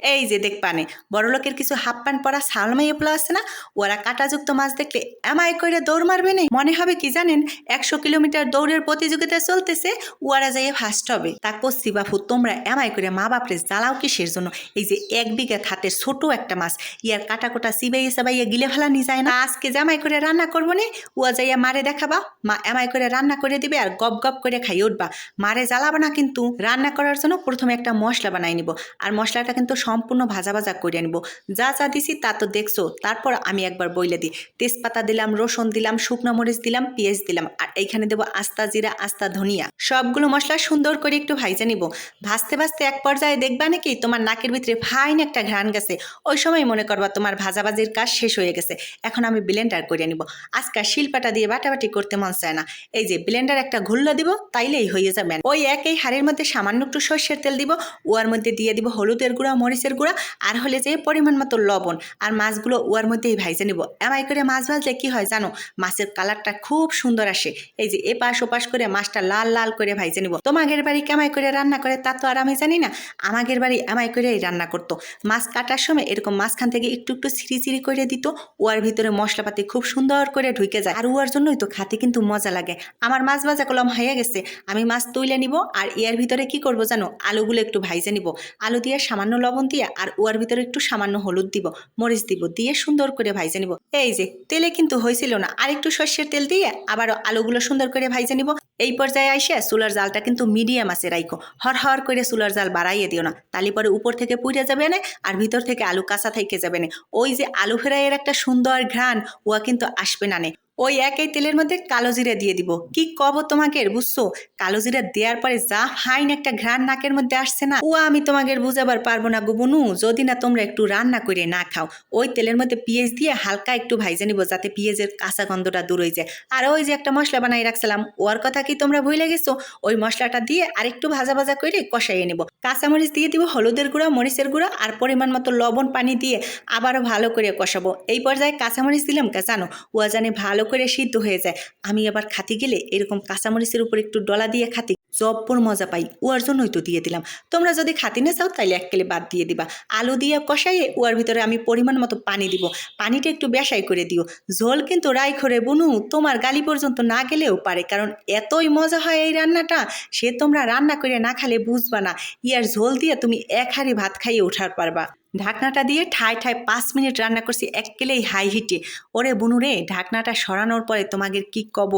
এই যে দেখ পানে, বড়লোকের কিছু হাফ প্যান্ট পরা সালমাই এপলা আছে না? ওরা কাটাযুক্ত মাছ দেখলে এমাই করে দৌড় মারবে না। মনে হবে কি জানেন, একশো কিলোমিটার দৌড়ের প্রতিযোগিতা চলতেছে ওরা যাইয়ে ফার্স্ট হবে। তা কচ্ছি বাপু, তোমরা এমাই করে মা বাপরে জ্বালাও কিসের জন্য? এই যে এক বিঘা হাতের ছোট একটা মাছ, ইয়ার কাটা কোটা সিবাইয়ে সাবাইয়ে গিলে ফেলা নি যায় না। আজকে জামাই করে রান্না করব নে, উয়া যাইয়া মারে দেখাবা। মা এমাই করে রান্না করে দিবে আর গপ গপ করে খাই উঠবা। মারে জ্বালাবা না কিন্তু, রান্না করার জন্য প্রথমে একটা মশলা বানাই নিব। আর মশলাটা কিন্তু সম্পূর্ণ ভাজা ভাজা করে নিব। যা যা দিছি তা তো দেখছ, তারপর আমি একবার বইলে দিই। তেজপাতা দিলাম, রসুন দিলাম, শুকনো মরিচ দিলাম, পেঁয়াজ দিলাম, আর এইখানে দেবো আস্তা জিরা, আস্তা ধনিয়া। সবগুলো মশলা সুন্দর করে একটু ভাইজে নিব। ভাজতে ভাজতে এক পর্যায়ে দেখবা নাকি তোমার নাকের ভিতরে ফাইন একটা ঘ্রাণ গেছে। ওই সময় মনে করবা তোমার ভাজাভাজির কাজ শেষ হয়ে গেছে। এখন আমি ব্লেন্ডার করে নিব। আজকাল শিলপাটা দিয়ে বাটাবাটি করতে মন চায় না। এই যে ব্লেন্ডার একটা ঘুল্লা দিব, তাইলেই হয়ে যাবে। ওই একই হাড়ের মধ্যে সামান্য একটু সর্ষের তেল দিব, ওয়ার মধ্যে দিয়ে দিব হলুদের গুঁড়া মরিচের গুঁড়া আর হলে যে পরিমাণ মতো লবণ আর মাছগুলো ওয়ার মধ্যেই ভাইজে নিব। এমাই করে মাছ ভাজলে কি হয় জানো? মাছের কালারটা খুব সুন্দর আসে। এই যে এপাশ ওপাশ করে মাছটা লাল লাল করে ভাইজে নিব। তোমাদের বাড়ি কেমাই করে রান্না করে? তা তো আর আমি জানি না। আমাদের বাড়ি এমাই করেই রান্না করতো। মাছ কাটার সময় এরকম মাঝখান থেকে একটু একটু ছিঁড়ি ছিঁড়ি করে দিত। ওয়ার ভিতরে মশলাপাতি খুব সুন্দর করে ঢুকে যায়। আর ওয়ার জন্যই তো খাতে কিন্তু মজা লাগে। আমার মাছ ভাজা কলম হয়ে গেছে। আমি মাছ তুলে নিব আর ইয়ার ভিতরে কি করব জানো? আলুগুলো একটু ভাইজে নিব। আলু দিয়ে সামান্য লবণ দিয়ে আর ওয়ার ভিতরে একটু সামান্য হলুদ দিব, মরিচ দিব, দিয়ে সুন্দর করে ভাইজে নিব। এই যে, তেলে কিন্তু হয়েছিল না। আর একটু সর্ষের তেল দিয়ে আবারও আলুগুলো সুন্দর করে ভাইজে নিব। এই পর্যায়ে আইসে চুলার জালটা কিন্তু মিডিয়াম আছে, রাইখো। হর হর করে চুলার জাল বাড়াইয়ে দিও না। তালি পরে উপর থেকে পুড়ে যাবে না, আর ভিতর থেকে আলু কাঁচা থেকে যাবে না। ওই যে আলু ফ্রাইয়ের একটা সুন্দর ঘ্রাণ ওয়া কিন্তু আসবে না নে। ওই একই তেলের মধ্যে কালো জিরা দিয়ে দিব। কি কব তোমাকে বুঝছ? কালো জিরা দেওয়ার পরে যা ফাইন একটা ঘ্রাণ নাকের মধ্যে আসছে না। ও আমি তোমাকে বুঝাবার পারব না গুবনু যদি না তোমরা একটু রান্না করে না খাও, ওই তেলের মধ্যে পেঁয়াজ দিয়ে হালকা একটু ভাইজে নিব যাতে পেঁয়াজের কাঁচা গন্ধটা দূর হয়ে যায়। আর ওই যে একটা মশলা বানাই রাখছিলাম, ওর কথা কি তোমরা ভুলে গেছো? ওই মশলাটা দিয়ে আর একটু ভাজা ভাজা করে কষাইয়ে নেব। কাঁচামরিচ দিয়ে দিব হলুদের গুঁড়া, মরিচের গুঁড়া আর পরিমাণ মতো লবণ পানি দিয়ে আবারও ভালো করে কষাবো। এই পর্যায়ে কাঁচামরিচ দিলাম কে জানো? ও জানে ভালো করে সিদ্ধ হয়ে যায়। আমি আবার খাতে গেলে এরকম কাঁচামরিচের উপর একটু ডলা দিয়ে খাতি, জব্বর মজা পাই। ওয়ার জন্যই তো দিয়ে দিলাম। তোমরা যদি খাতি না চাও, তাইলে এক কেলে বাদ দিয়ে দিবা। আলু দিয়ে কষাইয়ে ওয়ার ভিতরে আমি পরিমাণ মতো পানি দিব। পানিটা একটু বেশাই করে দিও। ঝোল কিন্তু রাই করে বুনু, তোমার গালি পর্যন্ত না গেলেও পারে, কারণ এতই মজা হয় এই রান্নাটা, সে তোমরা রান্না করে না খালে বুঝবা না। ইয়ার ঝোল দিয়ে তুমি এক হাঁড়ি ভাত খাইয়ে উঠার পারবা। ঢাকনাটা দিয়ে ঠায় ঠায় পাঁচ মিনিট রান্না করছি এককেলেই হাই হিটে। ওরে বুনুরে ঢাকনাটা সরানোর পরে তোমাদের কি কব?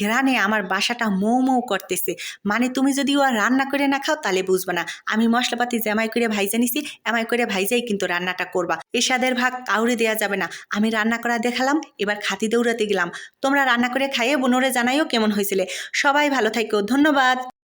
ঘ্রাণে আমার বাসাটা মৌ মৌ করতেছে। মানে তুমি যদি ও রান্না করে না খাও তাহলে বুঝবে না। আমি মশলাপাতি জামাই করে ভাইজা নিছি এমাই করে ভাইজাই কিন্তু রান্নাটা করবা। এসাদের ভাগ কাউরে দেওয়া যাবে না। আমি রান্না করা দেখালাম, এবার খাতি দৌড়াতে গেলাম। তোমরা রান্না করে খাইয়ে বুনুরে জানাইও কেমন হয়েছিলে। সবাই ভালো থাকো ধন্যবাদ।